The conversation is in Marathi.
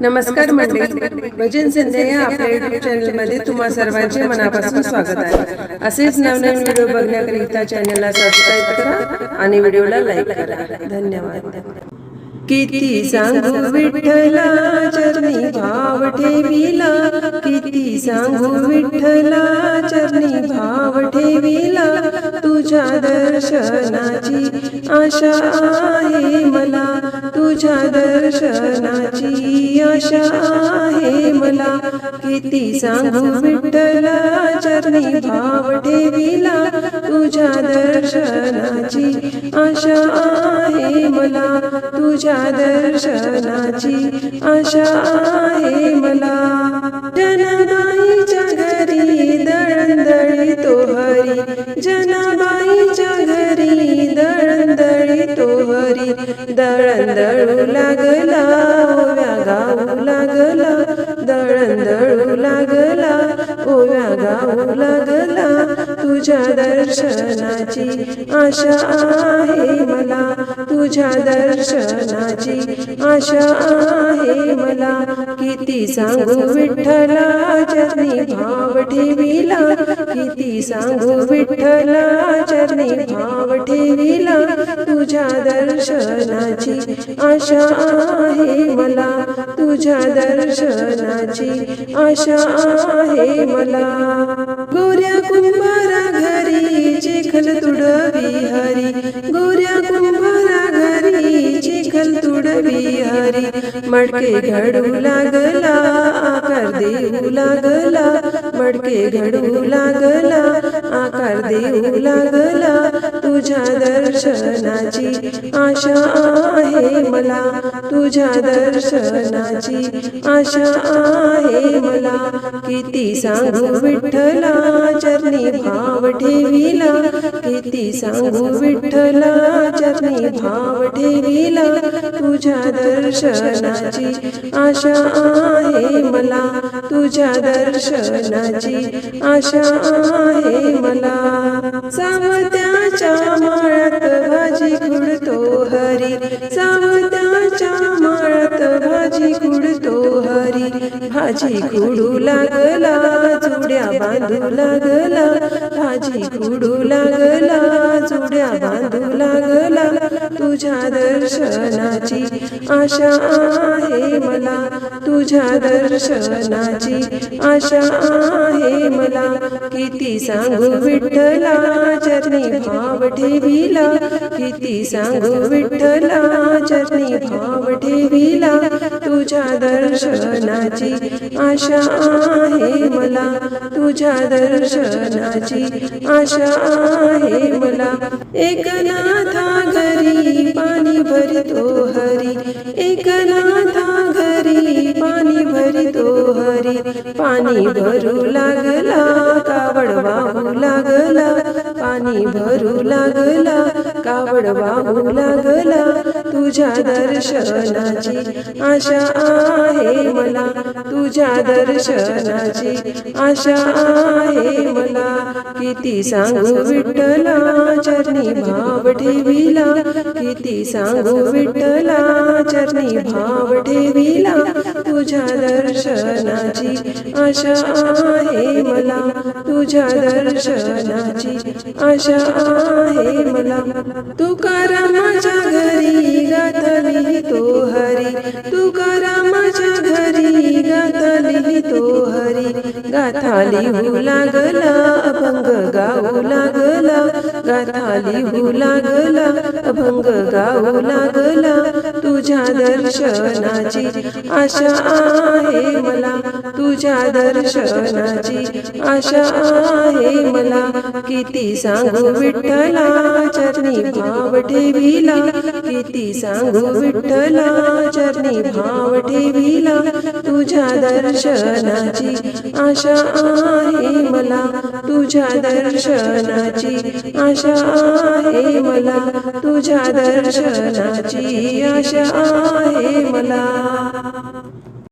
नमस्कार मंडळी. भजन संध्या या आपल्या युट्यूब चॅनलमध्ये तुम्हा सर्वांचे मनापासून स्वागत आहे. असेच नवनवीन व्हिडिओ बघण्याकरिता चॅनलला सबस्क्राईब करा आणि व्हिडिओला लाईक करा. धन्यवाद. किती सांगू विठ्ठला चरणी भाव ठेविला. किती सांगू विठ्ठला चरणी भाव ठेविला. तुझ्या दर्शनाची आशा आहे. मला तुझ्या दर्शनाची आशा आहे मला. किती सांगू विठ्ठला चरणी भाव ठेविला. तुझ्या दर्शनाची आशा आहे मला. तुझ्या दर्शनाची आशा आहे मला. जनाबाईच्या दळंदळू लागला ओव्या गाऊ लागला दळंदळू लागला ओव्या गाऊ लागला तुझ्या दर्शनाची आशा आहे मला. तुझ्या दर्शनाची आशा आहे मला. किती सांगू विठ्ठला चरणी भाव ठेविला. किती सांगू विठ्ठला चरणी भाव ठेविला. तुझ्या दर्शनाची आशा आहे मला. तुझ्या दर्शनाची आशा आहे मला. गोऱ्या कुंभारा घरी चिखल तुडवी हरी. गोऱ्या कुंभारा चिखल तुडवी मडके घडू लागला आकार देऊ लागला मडके घडू लागला आकार देऊ लागला तुझ्या दर्शनाची आशा आहे मला तुझ्या दर्शनाची आशा आहे मला किती सांगू विठ्ठला चरणी भाव ठेविला. किती सांगू विठ्ठला चरणी भाव ठेविला. तुझ्या दर्शनाची आशा आहे मला. तुझ्या दर्शनाची आशा आहे मला. सावत्याच्या भाजी खुडू लागला चुड्या बांधू लागला. भाजी खुडू लागला चुड्या बांधू लागला. तुझ्या दर्शनाची आशा आहे मला. तुझ्या दर्शनाची आशा आहे मला. किती सांगू विठ्ठला चरणी भाव ठेविला. किती सांगू विठ्ठला चरणी भाव ठेविला. तुझ्या दर्शनाची आशा आहे मला. तुझ्या दर्शनाची आशा आहे मला. एकनाथा घरी पाणी भरतो हरी. एकनाथा भरी पाणी भरू लागला कावड वाहू लागला. पाणी भरू लागला कावड वाहू लागला. तुझ्या दर्शनाची आशा आहे मला तुझ्या दर्शनाची आशा आहे मला. किती सांगू विठ्ठला चरणी भाव ठेविला. किती सांगू विठ्ठला चरणी भाव ठेविला. तुझ्या दर्शनाची आशा आहे मला तुझ्या दर्शनाची आशा आहे मला. तुकारामाच्या घरी गातली तो हरी. तुकारामाच्या घरी गातली तो हरी. गाथा लिहू लागला अभंग गाऊ लागला. गाथा लिहू लागला अभंग गाऊ लागला. दर्शनाची आशा आहे मला. तुझ्या दर्शनाची आशा आहे मला. किती सांगू विठ्ठला चरणी भाव ठेविला. किती सांगू विठ्ठला चरणी भाव ठेविला तुझ्या दर्शनाची आशा आहे मला. तुझ्या दर्शनाची आशा आहे मला. तुझ्या दर्शनाची आशा आहे मला.